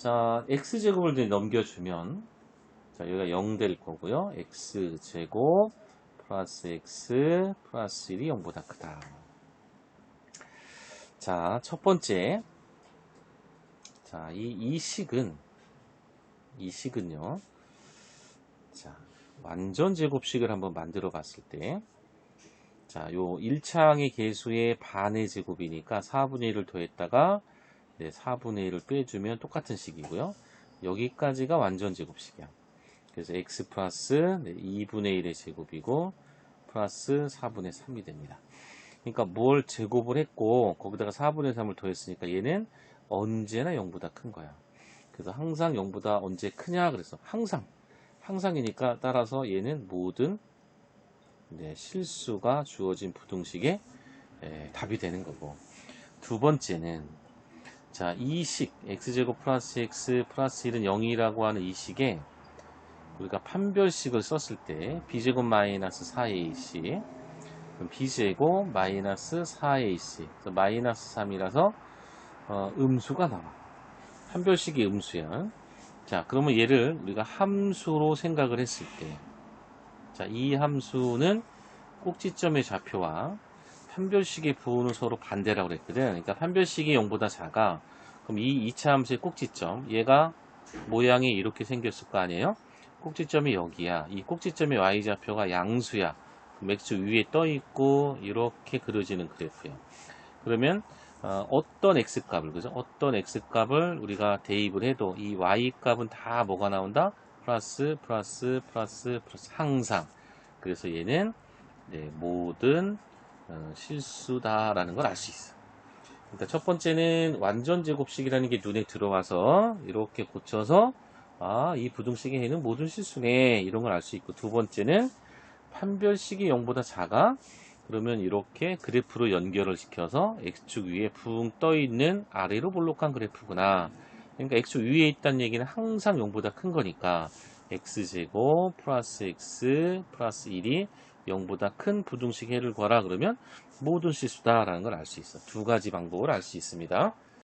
자, x제곱을 이제 넘겨주면, 자, 여기가 0 될 거고요. x제곱 플러스 x 플러스 1이 0보다 크다. 자, 첫 번째. 자, 이, 이 식은, 이 식은요. 자, 완전 제곱식을 한번 만들어 봤을 때, 자, 요 1차항의 개수의 반의 제곱이니까 4분의 1을 더했다가 네, 4분의 1을 빼주면 똑같은 식이고요. 여기까지가 완전 제곱식이야. 그래서 x 플러스 네, 2분의 1의 제곱이고 플러스 4분의 3이 됩니다. 그러니까 뭘 제곱을 했고 거기다가 4분의 3을 더했으니까 얘는 언제나 0보다 큰 거야. 그래서 항상 0보다 언제 크냐 그래서 항상 항상이니까 따라서 얘는 모든 네, 실수가 주어진 부등식의 에, 답이 되는 거고 두 번째는 자, 이 식, x제곱 플러스 x 플러스 1은 0이라고 하는 이 식에 우리가 판별식을 썼을 때 b제곱 마이너스 4ac 그럼 b제곱 마이너스 4ac 그래서 마이너스 3이라서 어, 음수가 나와. 판별식이 음수야. 자, 그러면 얘를 우리가 함수로 생각을 했을 때 자, 이 함수는 꼭지점의 좌표와 판별식의 부호는 서로 반대라고 그랬거든. 그러니까 판별식이 0보다 작아. 그럼 이 2차 함수의 꼭지점, 얘가 모양이 이렇게 생겼을 거 아니에요? 꼭지점이 여기야. 이 꼭지점의 y좌표가 양수야. x 위에 떠 있고 이렇게 그려지는 그래프예요. 그러면 어, 떤 x값을 그죠? 어떤 x값을 우리가 대입을 해도 이 y값은 다 뭐가 나온다? 플러스 플러스 플러스 플러스 항상. 그래서 얘는 네, 모든 어, 실수다라는 걸 알 수 있어. 그러니까 첫 번째는 완전 제곱식이라는 게 눈에 들어와서 이렇게 고쳐서 아, 이 부등식에는 모든 실수네 이런 걸 알 수 있고 두 번째는 판별식이 0보다 작아 그러면 이렇게 그래프로 연결을 시켜서 x축 위에 붕 떠 있는 아래로 볼록한 그래프구나. 그러니까 x축 위에 있다는 얘기는 항상 0보다 큰 거니까 x제곱 플러스 x 플러스 1이 0보다 큰 부등식 해를 구하라 그러면 모든 실수다라는 걸 알 수 있어. 두 가지 방법을 알 수 있습니다.